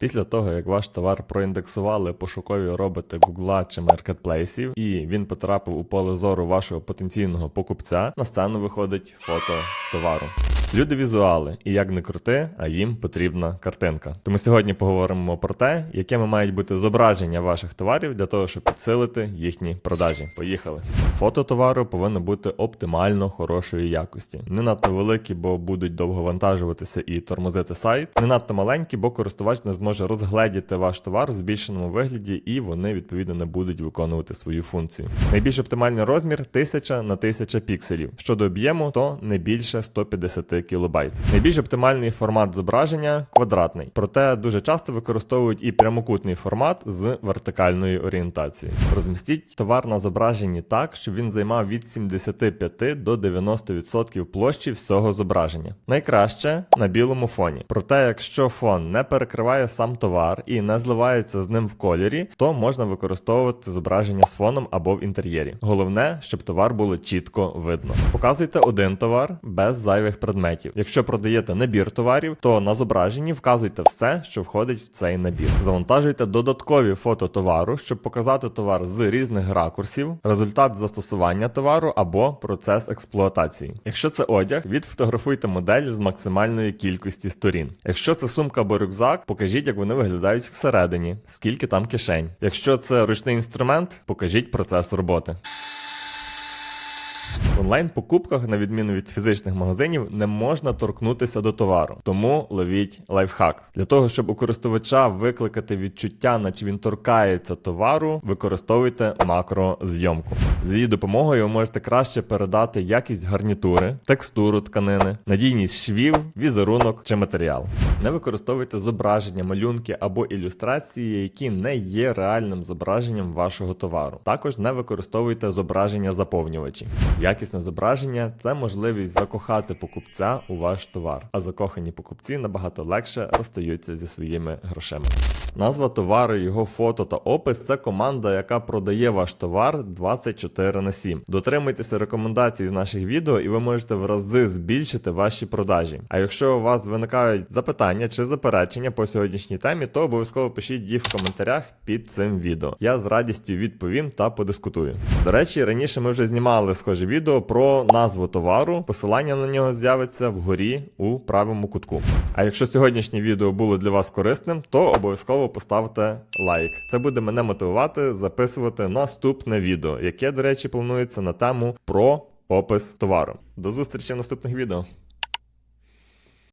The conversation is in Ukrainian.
Після того, як ваш товар проіндексували пошукові роботи Google чи маркетплейсів, і він потрапив у поле зору вашого потенційного покупця, на сцену виходить фото товару. Люди візуали, і як не крути, а їм потрібна картинка. Тому сьогодні поговоримо про те, якими мають бути зображення ваших товарів для того, щоб підсилити їхні продажі. Поїхали. Фото товару повинно бути оптимально хорошої якості. Не надто великі, бо будуть довго вантажуватися і тормозити сайт. Не надто маленькі, бо користувач не зможе розгледіти ваш товар в збільшеному вигляді, і вони відповідно не будуть виконувати свою функцію. Найбільш оптимальний розмір 1000 на 1000 пікселів. Щодо об'єму, то не більше 150 кілобайт. Найбільш оптимальний формат зображення квадратний, проте дуже часто використовують і прямокутний формат з вертикальною орієнтацією. Розмістіть товар на зображенні так, щоб він займав від 75 до 90% площі всього зображення. Найкраще на білому фоні. Проте, якщо фон не перекриває сам товар і не зливається з ним в кольорі, то можна використовувати зображення з фоном або в інтер'єрі. Головне, щоб товар було чітко видно. Показуйте один товар без зайвих предметів. Якщо продаєте набір товарів, то на зображенні вказуйте все, що входить в цей набір. Завантажуйте додаткові фото товару, щоб показати товар з різних ракурсів, результат застосування товару або процес експлуатації. Якщо це одяг, відфотографуйте модель з максимальної кількості сторін. Якщо це сумка або рюкзак, покажіть, як вони виглядають всередині, скільки там кишень. Якщо це ручний інструмент, покажіть процес роботи. В онлайн-покупках, на відміну від фізичних магазинів, не можна торкнутися до товару. Тому ловіть лайфхак. Для того, щоб у користувача викликати відчуття, наче він торкається товару, використовуйте макрозйомку. З її допомогою ви можете краще передати якість гарнітури, текстуру тканини, надійність швів, візерунок чи матеріал. Не використовуйте зображення, малюнки або ілюстрації, які не є реальним зображенням вашого товару. Також не використовуйте зображення заповнювачі. Якісне зображення це можливість закохати покупця у ваш товар, а закохані покупці набагато легше розстаються зі своїми грошима. Назва товару, його фото та опис це команда, яка продає ваш товар 24 на 7. Дотримуйтеся рекомендацій з наших відео, і ви можете в рази збільшити ваші продажі. А якщо у вас виникають запитання чи заперечення по сьогоднішній темі, то обов'язково пишіть їх в коментарях під цим відео. Я з радістю відповім та подискутую. До речі, раніше ми вже знімали схоже відео про назву товару. Посилання на нього з'явиться вгорі у правому кутку. А якщо сьогоднішнє відео було для вас корисним, то поставте лайк. Це буде мене мотивувати записувати наступне відео, яке, до речі, планується на тему про опис товару. До зустрічі в наступних відео.